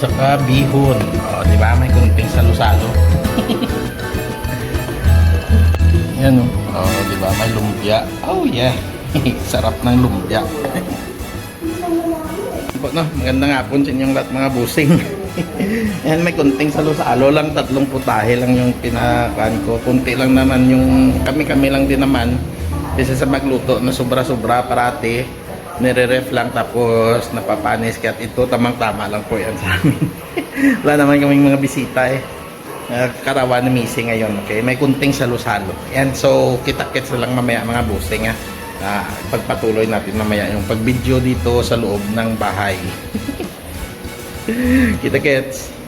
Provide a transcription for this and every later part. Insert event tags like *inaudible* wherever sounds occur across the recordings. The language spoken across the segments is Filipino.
saka bihon. O, di ba? May kunting salo-salo. *laughs* Yan o. Oh, di ba? May lumpia. Oh, yeah. *laughs* Sarap ng lumpia. Po, no, magandang hapon sa inyong lahat mga busing. *laughs* Yan, may kunting salo-salo lang. Tatlong putahe lang yung pinakan ko. Kunti lang naman yung kami-kami lang din naman. Kasi sa magluto na sobra-sobra parati, nire-ref lang tapos napapanis. Kaya ito tamang-tama lang po yan sa amin. *laughs* Wala naman kaming mga bisita eh. Uh, karawan na missing ngayon, okay? May kunting salo-salo. Yan, so kita-kits lang mamaya mga busing. Ah, pagpatuloy natin mamaya yung pag-video dito sa loob ng bahay. *laughs* kita-kits.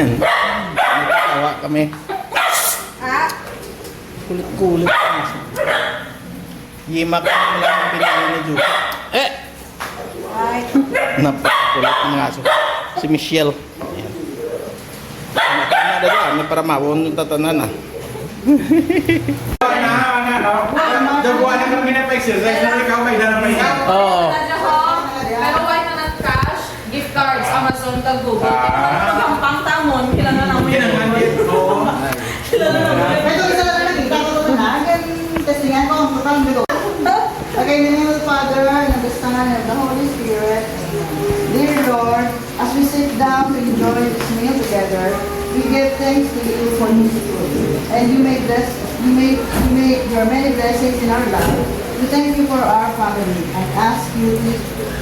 Nagkakawa kami. Kulit-kulit. Yimak mo lang ang pinili ni Juka. Eh! Napakakulit ng aso. Si Michelle. Ayan. Tama na dyan. May para mawon yung tatanan ah. Jagoan na kami na pa-exercise na ikaw may dala pa ikaw. Oo. Give thanks to you for this food. And you may bless, you may, you may, your many blessings in our life. We thank you for our family and ask you to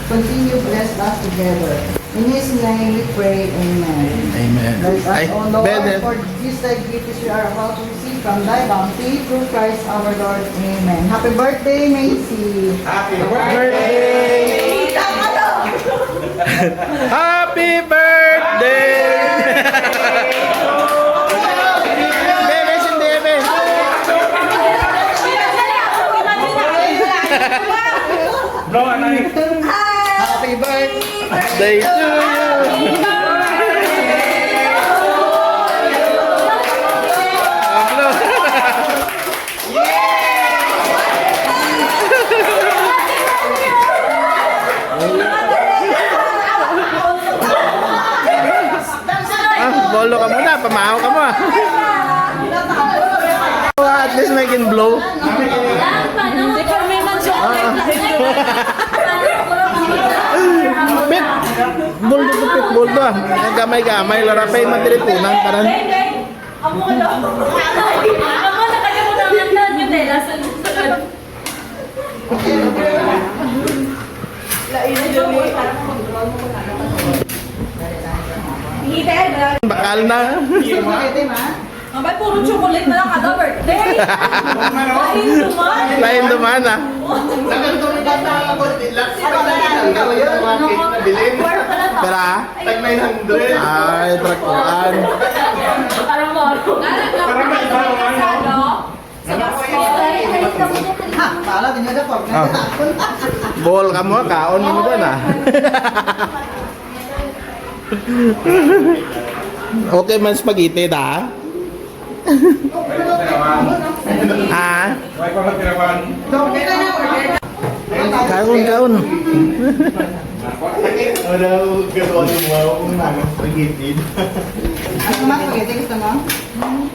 continue bless us together. In His name we pray, Amen. Amen. Bless us, Ay, O Lord, Beden. for this thy gift which we are about to receive from thy bounty through Christ our Lord. Amen. Happy birthday, Macy. Happy birthday! Happy birthday! *laughs* Yun? Happy birthday. Day to you. Ah, bolo ka muna, pamahaw ka mo. ah. At least may can blow. Hindi ka may man-chocolate. *laughs* Pit! Buldo to pit, buldo ah. Gamay-gamay, larapay matilipunan, taran. Amo ko lang. Amo, nakalimutan mo na yung tela sa sunod. Hihintay, wala. Bakal na. Birthday, ma. Ang ba't puro chocolate na lang kada birthday? *laughs* Lain naman. Lain duman ah. War pala to. Pero ah, Tag 900. ay, trakuan. Parang moro. Parang may iba ang ano. Sa basketball. Ha, pala, din nyo po. Ah. Bol ka mo, kaon mo dyan ah. okay man spaghetti da. ah, Kaon kaon. Ano, gano'n yung wow kung ano, spaghetti. Ano ma, spaghetti gusto mo?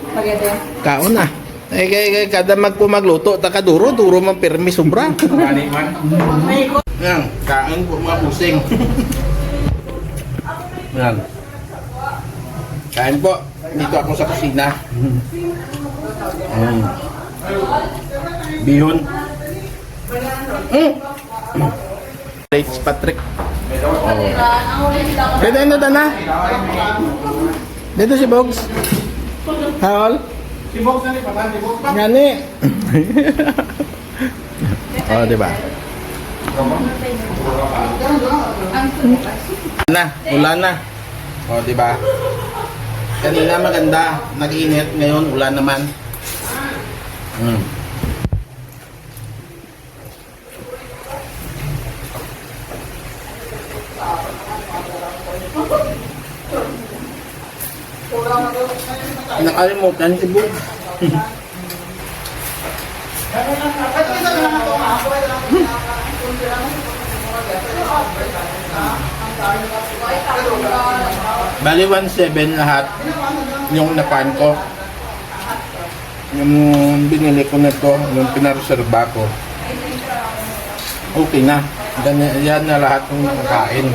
Spaghetti. Kaon na. Eh, kay, kay, kada magpumagluto, taka duro, duro man pirmi sobra. Mani man. Yan, kain po mga pusing. Yan. Kain po. Dito ako sa kusina. Mm. Bihon. Mm. Rates Patrick. Oh. Pwede ano na? Dito si Bogs. Haol? Si Box na ni Patan, si pa. Gani. *laughs* oh, di ba? Na, ulan na. Oh, di ba? Kanina maganda, nag-init, ngayon ulan naman. Mm. Nakalimutan si Bug. Bali 1.7 lahat yung napan ko. Yung binili ko nito, yung pinareserba ko. Okay na. Ganyan, yan na lahat ng nakain.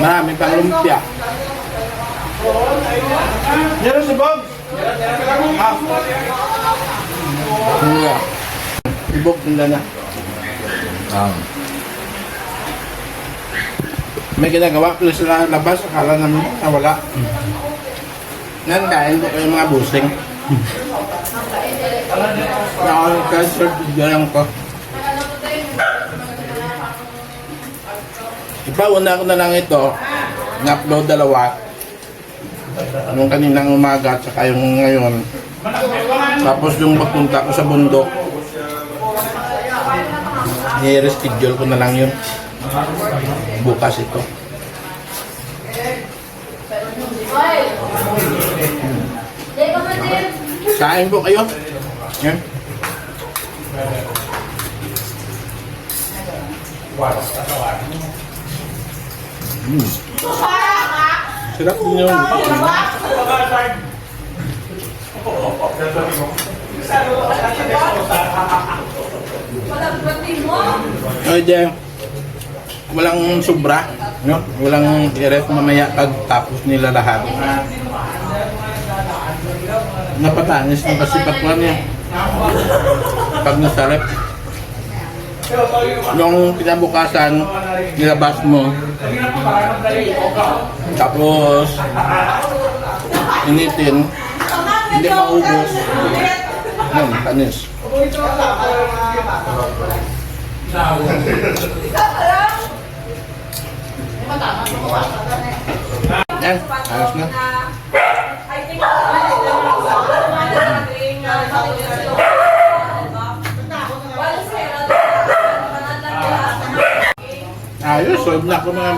Marami pang lumpia. Meron si Bob. Ah. Iya. Ibog nila na. Um. May ginagawa pala sila labas, akala namin nawala. Nan kain ko yung mga busing. *laughs* Nakaka-cancer video lang ko. Ipauna ko na lang ito. Na-upload dalawa. Nung kaninang umaga at saka yung ngayon. Tapos yung pagpunta ko sa bundok, i-reschedule ko na lang yun. Bukas ito. Kain po kayo. Yan. Mm. Sarap din yun. Ay, di, walang sobra, no? Walang i-ref mamaya pag tapos nila lahat. Napatanis ng kasipatuan niya. Pag nasa ref. Yung kinabukasan, nilabas mo. Tapos, initin. Hindi maubos. Yan, tanis. Yan, ayos na. I think Ayos, solve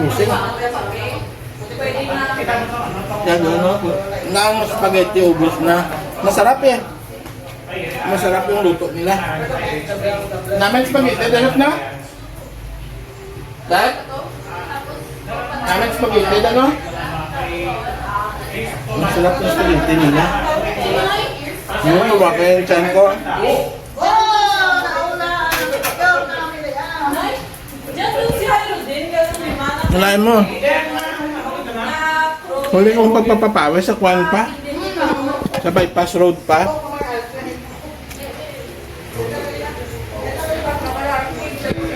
musik. Yan, ano, na ang spaghetti ubos na. Masarap eh. Masarap yung luto nila. Namin spaghetti, dahil na? Dahil? Namin spaghetti, ano? Masarap yung spaghetti nila. Yung lumaki yung chan ko. Oh! Nauna! Ikaw, namin na yan. Diyan doon si Hayo din, ganun Wala mo. Huli kong pagpapapawis sa kwan pa. Sa bypass road pa.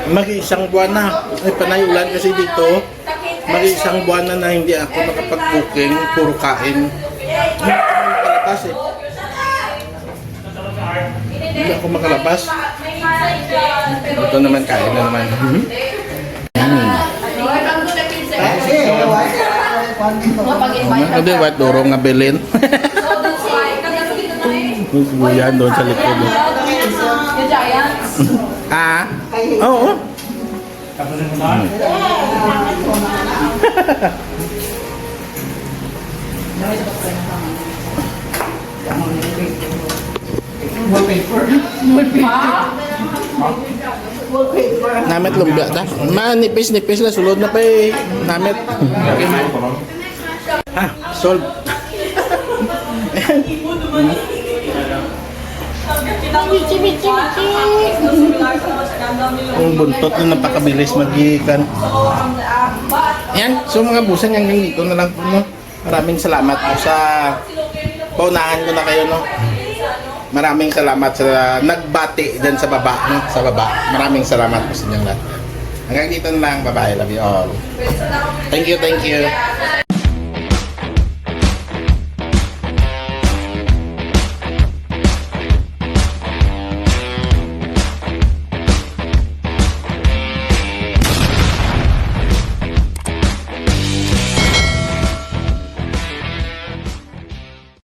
Mag-iisang buwan na. Ay, panay ulan kasi dito. Mag-iisang buwan na na hindi ako nakapag-booking. Puro kain. Hindi ako makalabas eh. Hindi ako makalabas. Ito naman kain na naman. Mhm. Mm. Sige, wala. Kwan dito. Ano yung white dorong nga bilin? *laughs* Yan doon sa likod. eh. Yung Giants. Ah? *laughs* Oo. Namit lumbia ta. Manipis-nipis na sulod na pa eh. Namit. Okay. Ah, solve. Yung buntot na napakabilis magikan. Yan, so mga busan hanggang dito na lang po no. Maraming salamat po sa paunahan ko na kayo no. Maraming salamat sa nagbati dyan sa baba no, sa baba. Maraming salamat po sa inyong lahat. Hanggang dito na lang, bye-bye. Love you all. Thank you, thank you.